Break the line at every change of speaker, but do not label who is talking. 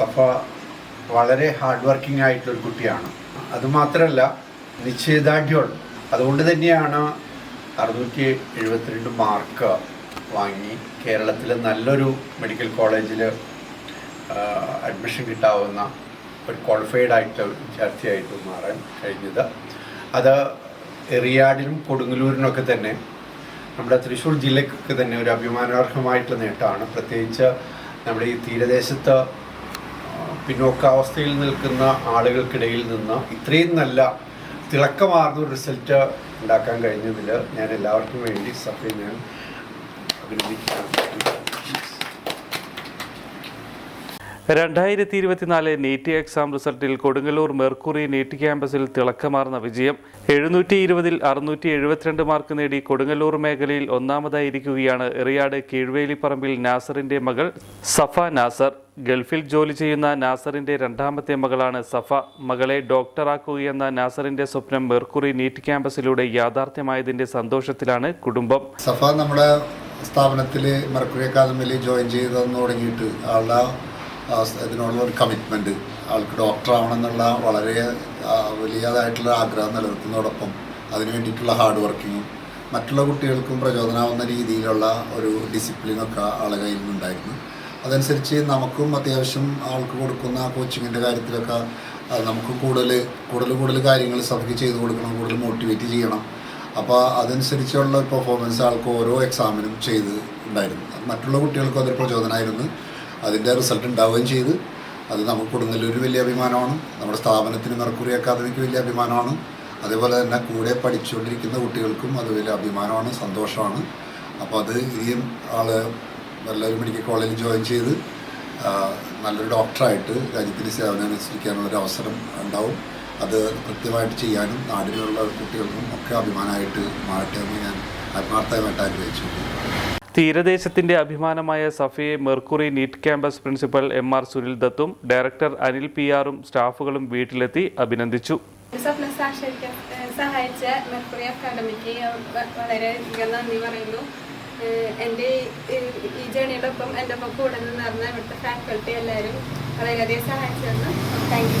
Safa വളരെ hard working ആയിട്ടുള്ളൊരു കുട്ടിയാണ്. അതുമാത്രമല്ല നിശ്ചയദാർഢ്യമുണ്ട് അതുകൊണ്ട് തന്നെയാണ് അറുന്നൂറ്റി എഴുപത്തിരണ്ട് മാർക്ക് വാങ്ങി കേരളത്തിലെ നല്ലൊരു മെഡിക്കൽ കോളേജിൽ അഡ്മിഷൻ കിട്ടാവുന്ന ഒരു ക്വാളിഫൈഡ് ആയിട്ടുള്ള വിദ്യാർത്ഥിയായിട്ട് മാറാൻ കഴിഞ്ഞത്. അത് എറിയാടിനും കൊടുങ്ങല്ലൂരിനൊക്കെ തന്നെ നമ്മുടെ തൃശ്ശൂർ ജില്ലയ്ക്കൊക്കെ തന്നെ ഒരു അഭിമാനാർഹമായിട്ടുള്ള നേട്ടമാണ്. പ്രത്യേകിച്ച് നമ്മുടെ ഈ തീരദേശത്ത് പിന്നോക്കാവസ്ഥയിൽ നിൽക്കുന്ന ആളുകൾക്കിടയിൽ നിന്ന് ഇത്രയും നല്ല തിളക്കമാർന്ന റിസൾട്ട് ഉണ്ടാക്കാൻ കഴിഞ്ഞതിൽ ഞാൻ എല്ലാവർക്കും വേണ്ടി സഭയെ ഞാൻ അഭിനന്ദിക്കുകയാണ്.
രണ്ടായിരത്തി ഇരുപത്തിനാല് നീറ്റ് എക്സാം റിസൾട്ടിൽ കൊടുങ്ങല്ലൂർ മെർക്കുറി നീറ്റ് ക്യാമ്പസിൽ തിളക്കമാർന്ന വിജയം. എഴുന്നൂറ്റി ഇരുപതിൽ അറുന്നൂറ്റി എഴുപത്തിരണ്ട് മാർക്ക് നേടി കൊടുങ്ങല്ലൂർ മേഖലയിൽ ഒന്നാമതായിരിക്കുകയാണ് എറിയാട് കീഴ്വേലിപ്പറമ്പിൽ നാസറിന്റെ മകൾ സഫ നാസർ. ഗൾഫിൽ ജോലി ചെയ്യുന്ന നാസറിന്റെ രണ്ടാമത്തെ മകളാണ് സഫ. മകളെ ഡോക്ടറാക്കുകയെന്ന നാസറിന്റെ സ്വപ്നം മെർക്കുറി നീറ്റ് ക്യാമ്പസിലൂടെ യാഥാർത്ഥ്യമായതിന്റെ സന്തോഷത്തിലാണ് കുടുംബം.
സഫ നമ്മുടെ സ്ഥാപനത്തിൽ മെർക്കുറി അക്കാദമിയിൽ ജോയിൻ ചെയ്തെന്ന് തുടങ്ങിയിട്ട് ആളുടെ ഇതിനോടുള്ള ഒരു കമ്മിറ്റ്മെന്റ് ആൾക്ക് എന്നുള്ള വളരെ വലിയതായിട്ടുള്ള ആഗ്രഹം നിലനിർത്തുന്നതോടൊപ്പം അതിന് വേണ്ടിയിട്ടുള്ള ഹാർഡ് വർക്കിങ്ങും മറ്റുള്ള കുട്ടികൾക്കും പ്രചോദനമാവുന്ന രീതിയിലുള്ള ഒരു ഡിസിപ്ലിനൊക്കെ ആളെ കയ്യിൽ നിന്നുണ്ടായിരുന്നു അതനുസരിച്ച് നമുക്കും അത്യാവശ്യം ആൾക്ക് കൊടുക്കുന്ന കോച്ചിങ്ങിന്റെ കാര്യത്തിലൊക്കെ നമുക്ക് കൂടുതൽ കൂടുതൽ കൂടുതൽ കാര്യങ്ങൾ സഭയ്ക്ക് ചെയ്തു കൊടുക്കണം കൂടുതൽ മോട്ടിവേറ്റ് ചെയ്യണം. അപ്പോൾ അതനുസരിച്ചുള്ള പെർഫോമൻസ് ആൾക്ക് ഓരോ എക്സാമിനും ചെയ്ത് ഉണ്ടായിരുന്നു. മറ്റുള്ള കുട്ടികൾക്കും അതൊരു പ്രചോദനമായിരുന്നു അതിന്റെ റിസൾട്ട് ഉണ്ടാവുകയും ചെയ്ത്. അത് നമുക്ക് കൊടുങ്ങല്ലൂർ വലിയ അഭിമാനമാണ്. നമ്മുടെ സ്ഥാപനത്തിന് മെർക്കുറി അക്കാദമിക്ക് വലിയ അഭിമാനമാണ്. അതേപോലെ തന്നെ കൂടെ പഠിച്ചുകൊണ്ടിരിക്കുന്ന കുട്ടികൾക്കും അത് വലിയ അഭിമാനമാണ് സന്തോഷമാണ്. അപ്പോൾ അത് ഇനിയും ആൾ നല്ലൊരു മെഡിക്കൽ കോളേജിൽ ജോയിൻ ചെയ്ത് നല്ലൊരു ഡോക്ടറായിട്ട് രാജ്യത്തിന് സേവനം അനുസരിക്കാനുള്ളൊരു അവസരം ഉണ്ടാവും. അത് കൃത്യമായിട്ട് ചെയ്യാനും നാടിനുള്ള കുട്ടികൾക്കും ഒക്കെ അഭിമാനമായിട്ട് മാറട്ടെ എന്ന് ഞാൻ ആത്മാർത്ഥമായിട്ട് ആഗ്രഹിച്ചു
തീരദേശത്തിന്റെ അഭിമാനമായ സഫയെ Mercury NEET campus principal M R Sunil ദത്തും director Anil P ആറും സ്റ്റാഫുകളും വീട്ടിലെത്തി അഭിനന്ദിച്ചു.
സ്വപ്നം സാക്ഷാത്കരിക്കാൻ സഹായിച്ച മെർക്കുറി അക്കാദമിക്ക് വളരെ വളരെയധികം നന്ദി പറയുന്നു. എന്റെ ഈ- ജേണിയോടൊപ്പം എന്റെ ഒപ്പം കൂടെ നിന്ന് നടന്ന ഇവിടുത്തെ ഫാക്കൽറ്റി എല്ലാവരും വളരെയധികം സഹായിച്ചു തന്നു താങ്ക് യു